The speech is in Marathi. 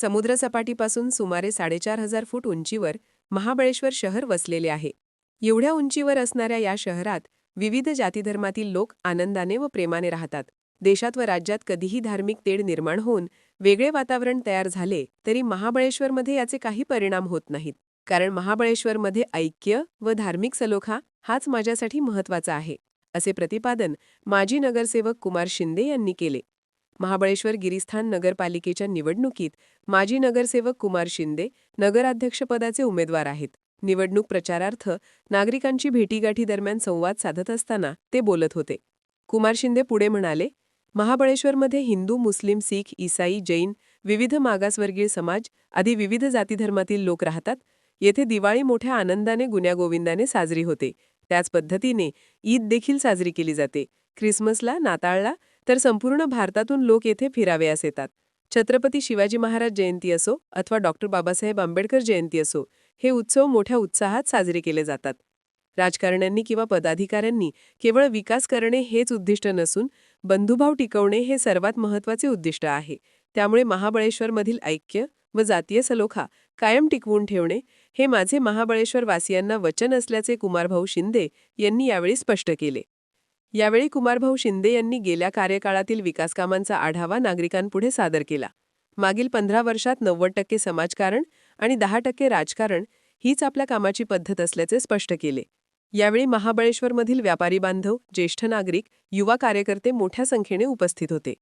समुद्रसपाटीपासून सुमारे साडेचार हजार फूट उंचीवर महाबळेश्वर शहर वसलेले आहे. एवढ्या उंचीवर असणाऱ्या या शहरात विविध जातीधर्मातील लोक आनंदाने व प्रेमाने राहतात. देशात व राज्यात कधीही धार्मिक तेढ निर्माण होऊन वेगळे वातावरण तयार झाले तरी महाबळेश्वरमध्ये याचे काही परिणाम होत नाहीत. कारण महाबळेश्वरमध्ये ऐक्य व धार्मिक सलोखा हाच माझ्यासाठी महत्त्वाचा आहे असे प्रतिपादन माजी नगरसेवक कुमार शिंदे यांनी केले. महाबळेश्वर गिरीस्थान नगरपालिकेच्या निवडणुकीत माजी नगरसेवक कुमार शिंदे नगराध्यक्षपदाचे उमेदवार आहेत. निवडणूक प्रचारार्थ नागरिकांची भेटीगाठी दरम्यान संवाद साधत असताना ते बोलत होते. कुमार शिंदे पुढे म्हणाले महाबळेश्वरमध्ये हिंदू मुस्लिम सीख ईसाई जैन विविध मागासवर्गीय समाज आदी विविध जातीधर्मातील लोक राहतात. येथे दिवाळी मोठ्या आनंदाने गुण्यागोविंदाने साजरी होते. त्याच पद्धतीने ईद देखील साजरी केली जाते. ख्रिसमसला नाताळला तर संपूर्ण भारतातून लोक येथे फिरावयास येतात. छत्रपती शिवाजी महाराज जयंती असो अथवा डॉक्टर बाबासाहेब आंबेडकर जयंती असो हे उत्सव मोठ्या उत्साहात साजरे केले जातात. राजकारण्यांनी किंवा पदाधिकाऱ्यांनी केवळ विकास करणे हेच उद्दिष्ट नसून बंधुभाव टिकवणे हे सर्वात महत्त्वाचे उद्दिष्ट आहे. त्यामुळे महाबळेश्वरमधील ऐक्य व जातीय सलोखा कायम टिकवून ठेवणे हे माझे महाबळेश्वर वासियांना वचन असल्याचे कुमारभाऊ शिंदे यांनी यावेळी स्पष्ट केले. यावेळी कुमारभाऊ शिंदे यांनी गेल्या कार्यकाळातील विकासकामांचा आढावा नागरिकांपुढे सादर केला. मागील पंधरा वर्षात नव्वद टक्के समाजकारण आणि दहा टक्के राजकारण हीच आपल्या कामाची पद्धत असल्याचे स्पष्ट केले. यावेळी महाबळेश्वरमधील व्यापारी बांधव ज्येष्ठ नागरिक युवा कार्यकर्ते मोठ्या संख्येने उपस्थित होते.